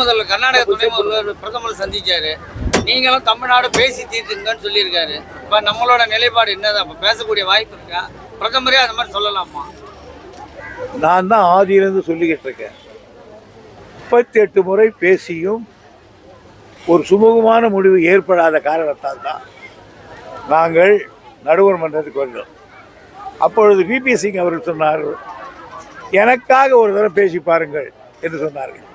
முதல்வர் கர்நாடக துணை முதல்வர் பிரதமர் சந்திச்சாரு. நீங்களும் தமிழ்நாடு பேசி தீர்த்துங்கன்னு சொல்லியிருக்காரு. இப்போ நம்மளோட நிலைப்பாடு என்னதான் இப்போ பேசக்கூடிய வாய்ப்பு இருக்கா? பிரதமரே அது மாதிரி சொல்லலாமா? நான் தான் ஆதியிலிருந்து சொல்லிக்கிட்டு இருக்கேன். முப்பத்தி எட்டு முறை பேசியும் ஒரு சுமூகமான முடிவு ஏற்படாத காரணத்தால் தான் நாங்கள் நடுவர் மன்றத்துக்கு வந்தோம் அப்பொழுது விபி சிங் அவர்கள் சொன்னார் எனக்காக ஒரு தடவை பேசி பாருங்கள் என்று சொன்னார்கள்.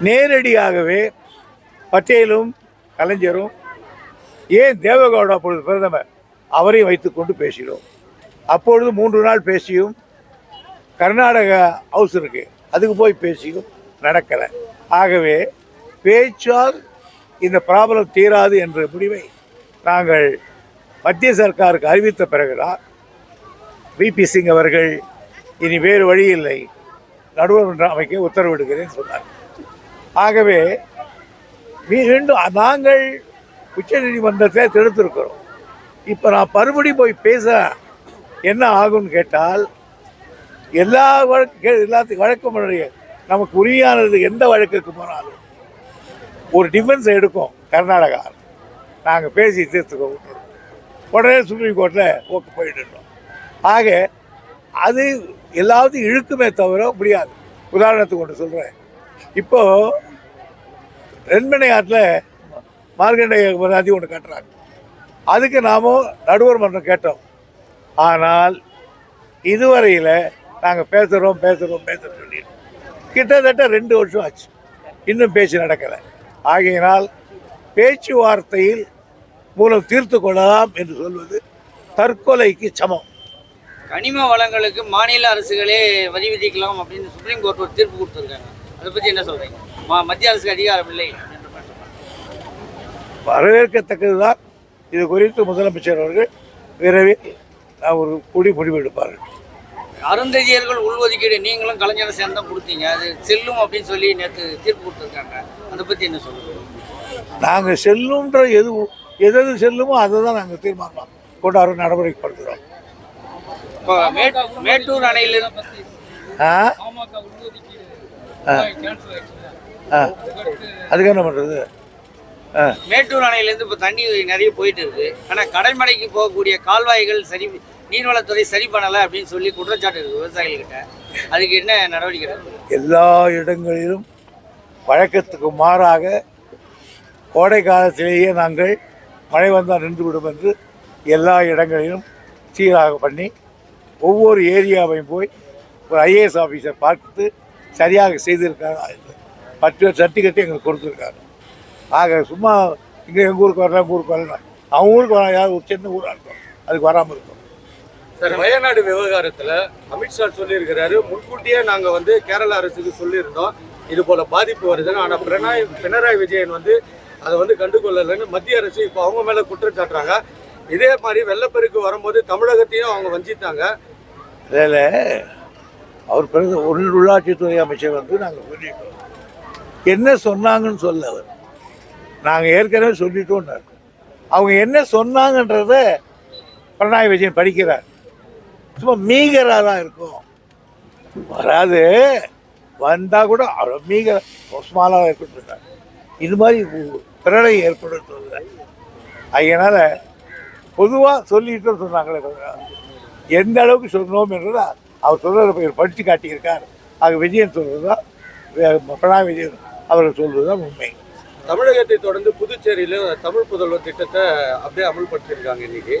நேரடியாகவே பட்டேலும் கலைஞரும் ஏன் தேவகவுடா அப்பொழுது பிரதமர் அவரையும் வைத்துக்கொண்டு பேசினோம்? அப்பொழுது மூன்று நாள் பேசியும் கர்நாடக ஹவுஸ் இருக்கு. அதுக்கு போய் பேசியும் நடக்கலை. ஆகவே பேச்சால் இந்த ப்ராப்ளம் தீராது என்ற முடிவை நாங்கள் மத்திய சர்க்காருக்கு அறிவித்த பிறகுதான் விபி சிங் அவர்கள் இனி வேறு வழி இல்லை. நடுவர் மன்றம் அமைக்க உத்தரவிடுகிறேன் சொன்னார். ஆகவே மீண்டும் நாங்கள் உச்சநீதிமன்றத்தை தடுத்திருக்கிறோம் இப்போ நான் மறுபடி போய் பேச என்ன ஆகும்னு கேட்டால் எல்லா வழக்கு எல்லாத்துக்கும் வழக்கு நமக்கு உரிமையானது எந்த வழக்குக்கு போனாலும் ஒரு டிஃபென்ஸ் எடுக்கும் கர்நாடகா நாங்கள் பேசி தீர்த்துக்கோ உடனே சுப்ரீம் கோர்ட்டில் ஓக்கு போயிட்டுருந்தோம் ஆக அது எல்லாத்தையும் இழுக்குமே தவிர முடியாது. உதாரணத்துக்கு ஒன்று சொல்கிறேன் இப்போது ரெண்மனை ஆற்றில் மார்க்கண்டேய நதி ஒன்று கட்டுறாங்க. அதுக்கு நாமும் நடுவர் மன்றம் கேட்டோம். ஆனால் இதுவரையில் நாங்கள் பேசுகிறோம் பேசுகிறோம் பேசுகிறோம் சொல்லி கிட்டத்தட்ட ரெண்டு வருஷம் ஆச்சு. இன்னும் பேச்சு நடக்கலை. ஆகையினால் பேச்சுவார்த்தையில் மூலம் தீர்த்து கொள்ளலாம் என்று சொல்வது தற்கொலைக்கு சமம். கனிம வளங்களுக்கு மாநில அரசுகளே வரி விதிக்கலாம் அப்படின்னு சுப்ரீம் கோர்ட் ஒரு தீர்ப்பு கொடுத்துருக்காங்க. அதை பற்றி என்ன சொல்றீங்க? மா மத்திய அரசுக்கு அதிகாரம் இல்லை. வரவேற்கத்தக்கது தான் இது குறித்து முதலமைச்சர் அவர்கள் விரைவில் ஒரு கூடி முடிவெடுப்பார்கள் அருந்ததியர்கள் உள்ஒதுக்கீடு நீங்களும் கலைஞரை சேர்ந்து கொடுத்தீங்க. அது செல்லும் அப்படின்னு சொல்லி நேற்று தீர்ப்பு கொடுத்துருக்காங்க. அதை பற்றி என்ன சொல்லுங்க? நாங்கள் செல்லுன்ற எது எது செல்லுமோ அதை தான் நாங்கள் தீர்மானம் கொண்டாட நடவடிக்கைப்படுத்துகிறோம் இப்போ மேட் மேட்டூர் அணையிலிருந்து. ஆ? அதுக்கு என்ன பண்ணுறது மேட்டூர் அணையிலேருந்து இப்போ தண்ணி நிறைய போயிட்டு இருக்கு. ஆனால் கடைமடைக்கு போகக்கூடிய கால்வாய்கள் சரி நீர்வளத்துறை சரி பண்ணலை அப்படின்னு சொல்லி குற்றச்சாட்டு இருக்கு விவசாயிகள்கிட்ட. அதுக்கு என்ன நடவடிக்கை? எல்லா இடங்களிலும் வழக்கத்துக்கு மாறாக கோடை காலத்திலேயே நாங்கள் மழை வந்தால் நின்றுவிடும் என்று எல்லா இடங்களிலும் சீராக பண்ணி ஒவ்வொரு ஏரியாவையும் போய் ஒரு ஐஏஎஸ் ஆஃபீஸர் பார்த்து சரியாக செய்திருக்காங்க. பத்து சர்டிஃபிகேட் எங்களுக்கு கொடுத்துருக்காங்க. ஆக சும்மா இங்கே எங்கள் ஊருக்கு வரல எங்கள் ஊருக்கு வரல அவங்க ஊருக்கு வர யாரும் ஒரு சின்ன ஊராக இருக்கும் அதுக்கு வராமல் இருக்கும் சார் வயநாடு விவகாரத்துல அமித்ஷா சொல்லியிருக்கிறாரு. முன்கூட்டியே நாங்க வந்து கேரள அரசுக்கு சொல்லியிருந்தோம். இது போல பாதிப்பு வருதுன்னு. ஆனா பினராயி பினராயி விஜயன் வந்து அதை வந்து கண்டுகொள்ளலைன்னு மத்திய அரசு இப்போ அவங்க மேல குற்றம் சாட்டுறாங்க. இதே மாதிரி வெள்ளப்பெருக்கு வரும்போது தமிழகத்தையும் அவங்க வஞ்சித்தாங்க. அதில் அவர் பிறகு உள் உள்ளாட்சித்துறை அமைச்சர் வந்து நாங்கள் சொல்லிட்டோம். என்ன சொன்னாங்கன்னு சொல்ல அவர். நாங்கள் ஏற்கனவே சொல்லிட்டோம்னார். அவங்க என்ன சொன்னாங்கன்றத பிரணாய் விஜயன் படிக்கிறார். சும்மா மீகராக தான் இருக்கும். வராது. வந்தால் கூட அவ்வளோ மீகர ஸ்மாலாக இருக்கட்டும் இது மாதிரி பிறரை பிரளயம் ஏற்படும் சொல்ல அதனால் பொதுவாக சொல்லிட்டு சொன்னாங்களே எந்த அளவுக்கு சொன்னோம் என்றதா அவர் சொல்றதை போய் படித்து காட்டியிருக்கார். ஆக விஜயன் சொல்றது தான் பினராயி விஜயன் அவர்கள் சொல்வது தான் உண்மை. தமிழகத்தை தொடர்ந்து புதுச்சேரியில தமிழ் புதல்வர் திட்டத்தை அப்படியே அமல்படுத்தியிருக்காங்க இன்னைக்கு.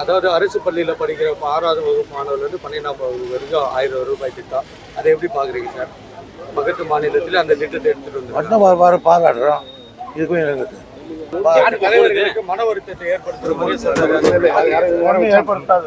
அதாவது அரசு பள்ளியில படிக்கிற ஆறாவது வகுப்பு மாணவர்லேருந்து பன்னிரெண்டாம் வகுப்பு வரைக்கும் ஆயிரம் ரூபாய் திட்டம். அதை எப்படி பாக்குறீங்க சார்? பக்கத்து மாநிலத்தில் அந்த திட்டத்தை எடுத்துட்டு வந்து பாராட்டுறோம் இதுக்கும் எனக்கு மன வருத்தத்தை ஏற்படுத்துற ஏற்படுத்தாது